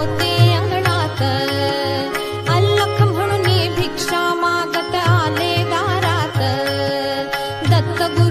अङ्गण अल्लख मुनि भिक्षा मागता दत्तगुरु